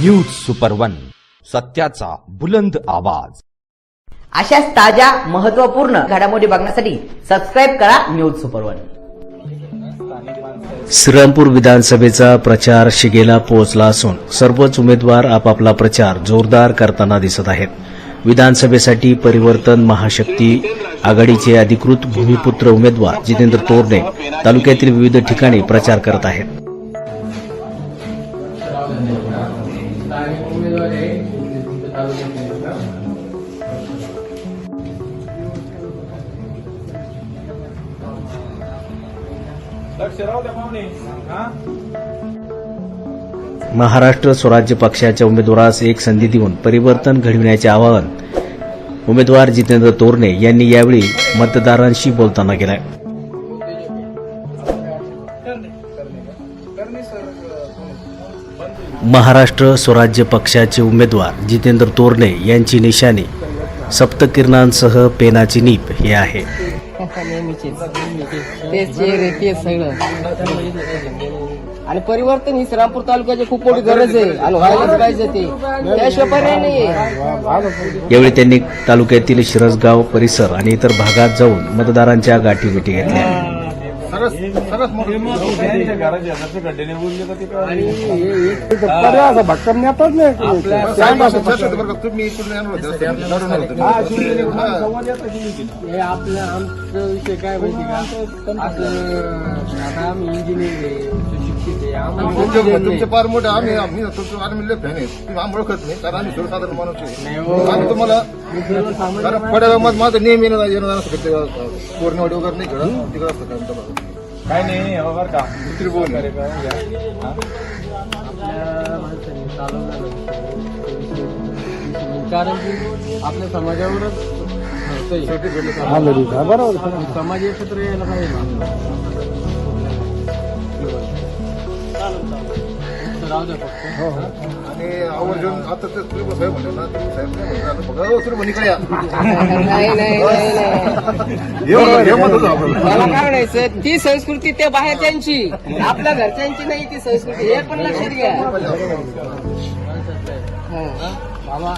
News super one सत्याचा बुलंद आवाज. अशाच ताज्या महत्त्वपूर्ण घडामोडी बघण्यासाठी सबस्क्राईब करा न्यूज सुपर वन श्रीरामपूर विधानसभेचा प्रचार शिगेला पोहोचला असून सर्वच उमेदवार आपापला प्रचार जोरदार करताना दिसत आहेत. विधानसभेसाठी परिवर्तन महाशक्ती आघाडीचे अधिकृत भूमिपुत्र उमेदवार जितेंद्र तोरणे तालुक्यातील विविध ठिकाणी प्रचार करत आहेत. महाराष्ट्र स्वराज्य पक्षाच्या उमेदवारास एक संधी देऊन परिवर्तन घडविण्याचे आवाहन उमेदवार जितेंद्र तोरणे यांनी यावेळी मतदारांशी बोलताना केलं महाराष्ट्र स्वराज्य पक्षाचे उमेदवार जितेंद्र तोरणे यांची निशाणी सप्तकिरणांसह पेनाची नीप हे आहे. आणि परिवर्तन ही श्रीरामपूर तालुक्याची खूप मोठी गरज आहे. आणि व्हायलाच पाहिजे ते. त्याशिवाय पर्याय नाहीये. यावेळी त्यांनी तालुक्यातील शिरसगाव परिसर आणि इतर भागात जाऊन मतदारांच्या गाठीभेटी घेतल्या. त्यांच्या घराच्या शेजारचे खड्डे बोलले का ते काय हे आपलं आमचं विषय काय माहिती का? आपलं आता आम्ही इंजिनियर आम्हाला तुमचे. फार मोठे आम्ही आम्ही तुमचे आम्ही लय फॅन आहे तुम्ही आम्ही ओळखत नाही कारण आम्ही सर्वसाधारण माणूस आहे हो. आम्ही तुम्हाला मी सर्वसामान्य कारण पड्यागावात माझं नेहमी येणं येणं जाणं असतं ते कोरणवाडी वगैरे नाही खेळत तिकडे असतं काय आमचं काय नाही हे बरं का दुसरी बोल? आपल्या माणसाने चालवलं नाही. कारण की आपल्या समाजावरच घडतंय. बरोबर समाज एकत्र यायला पाहिजे राहू द्या फक्त. आणि आवर्जून आता ते सुरू साहेब म्हणले ना तुम्ही साहेब नाही म्हणले आता बघा हो, सुरू म्हणे या. नाही नाही नाही नाही. हे हे होतो मला काय म्हणायचं ती संस्कृती त्या बाहेरच्यांची. आपल्या घरच्यांची नाही ती संस्कृती. हे पण लक्षात घ्या. हा. बाबा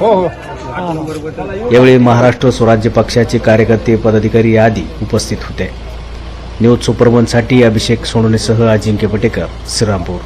हो. हो यावेळी महाराष्ट्र स्वराज्य पक्षाचे कार्यकर्ते पदाधिकारी आदी उपस्थित होते. न्यूज सुपरवनसाठी अभिषेक सोनवणेसह अजिंक्य पटेकर श्रीरामपूर.